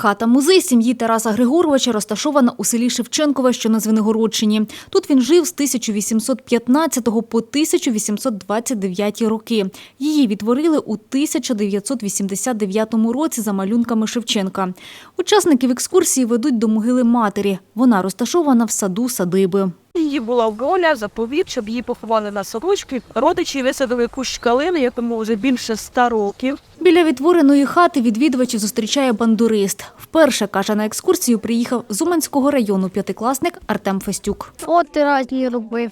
Хата музей сім'ї Тараса Григоровича розташована у селі Шевченкове, що на Звенигородчині. Тут він жив з 1815 по 1829 роки. Її відтворили у 1989 році за малюнками Шевченка. Учасників екскурсії ведуть до могили матері. Вона розташована в саду садиби. Її була воля, заповіт, щоб її поховали на сорочки. Родичі висадили кущ калини, якому вже більше ста років. Біля відтвореної хати відвідувачів зустрічає бандурист. Вперше, каже, на екскурсію приїхав з Уманського району п'ятикласник Артем Фестюк. Фото різні робив.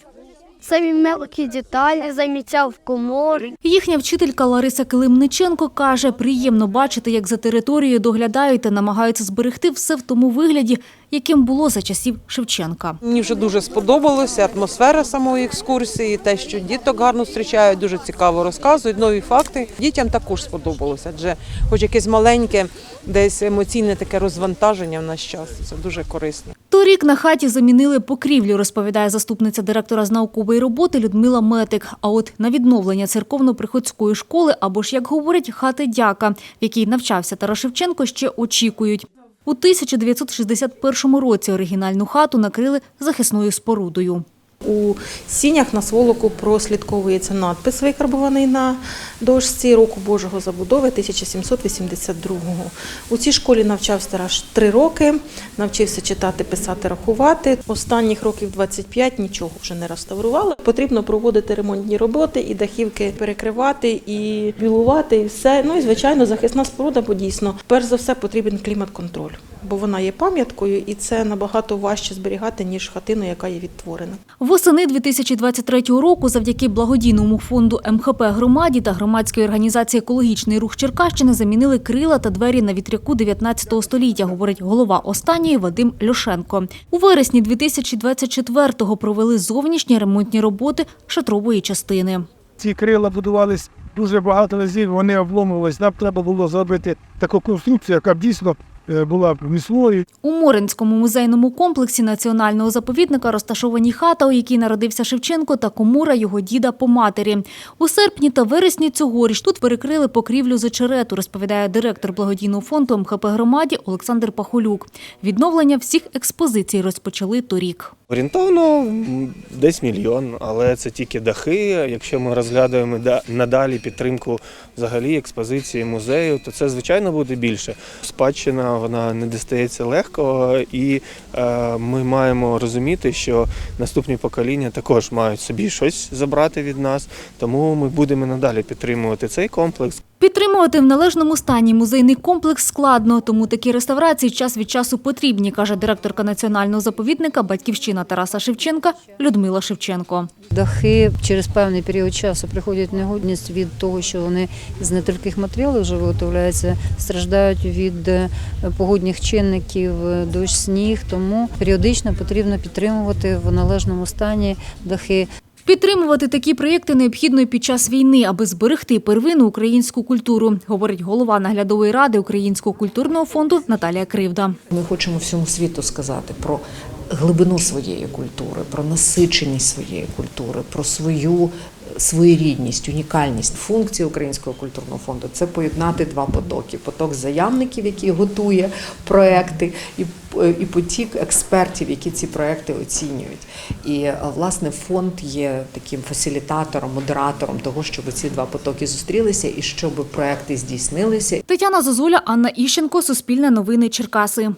Самі мелкі деталі замічав в коморі. Їхня вчителька Лариса Килимниченко каже, приємно бачити, як за територією доглядають та намагаються зберегти все в тому вигляді, яким було за часів Шевченка. Мені вже дуже сподобалося атмосфера самої екскурсії, те, що діток гарно зустрічають, дуже цікаво розказують нові факти. Дітям також сподобалося, адже хоч якесь маленьке, десь емоційне таке розвантаження в наш час. Це дуже корисно. Торік на хаті замінили покрівлю, розповідає заступниця директора з наукової роботи Людмила Метик. А от на відновлення церковно-приходської школи або ж, як говорять, хати дяка, в якій навчався Тарас Шевченко, ще очікують. У 1961 році оригінальну хату накрили захисною спорудою. У сінях на сволоку прослідковується надпис, викарбований на дошці року Божого забудови 1782-го. У цій школі навчався Тарас три роки, навчився читати, писати, рахувати. Останніх років 25 нічого вже не реставрували. Потрібно проводити ремонтні роботи і дахівки перекривати, і білувати, і все. Ну і звичайно, захисна споруда, бо дійсно, перш за все, потрібен клімат-контроль, бо вона є пам'яткою, і це набагато важче зберігати, ніж хатину, яка є відтворена. Восени 2023 року завдяки благодійному фонду МХП громаді та громадської організації «Екологічний рух Черкащини» замінили крила та двері на вітряку 19 століття, говорить голова останньої Вадим Льошенко. У вересні 2024-го провели зовнішні ремонтні роботи шатрової частини. Ці крила будувались дуже багато разів, вони обломувались. Нам треба було зробити таку конструкцію, яка б дійсно була міцною. У Моринському музейному комплексі національного заповідника розташовані хата, у якій народився Шевченко, та комура його діда по матері. У серпні та вересні цьогоріч тут перекрили покрівлю з очерету, розповідає директор благодійного фонду МХП громаді Олександр Пахолюк. Відновлення всіх експозицій розпочали торік. Орієнтовно десь мільйон, але це тільки дахи. Якщо ми розглядаємо да- надалі підтримку взагалі експозиції музею, то це звичайно буде більше. Спадщина вона не дістається легко, і е, ми маємо розуміти, що наступні покоління також мають собі щось забрати від нас. Тому ми будемо надалі підтримувати цей комплекс. Підтримувати в належному стані музейний комплекс складно, тому такі реставрації час від часу потрібні, каже директорка національного заповідника Батьківщина Тараса Шевченка Людмила Шевченко. Дахи через певний період часу приходять в негодність від того, що вони з нетривких матеріалів вже виготовляються, страждають від е, погодних чинників, е, дощ, сніг. Тому періодично потрібно підтримувати в належному стані дахи. Підтримувати такі проєкти необхідно під час війни, аби зберегти первинну українську культуру, говорить голова наглядової ради Українського культурного фонду Наталія Кривда. Ми хочемо всьому світу сказати про глибину своєї культури, про насиченість своєї культури, про свою своєрідність, унікальність. Функція Українського культурного фонду це поєднати два потоки: поток заявників, який готує проекти, і, і потік експертів, які ці проекти оцінюють. І е, власне фонд є таким фасилітатором, модератором того, щоб ці два потоки зустрілися і щоб проекти здійснилися Тетяна Зозуля, Анна Іщенко, Суспільне новини Черкаси.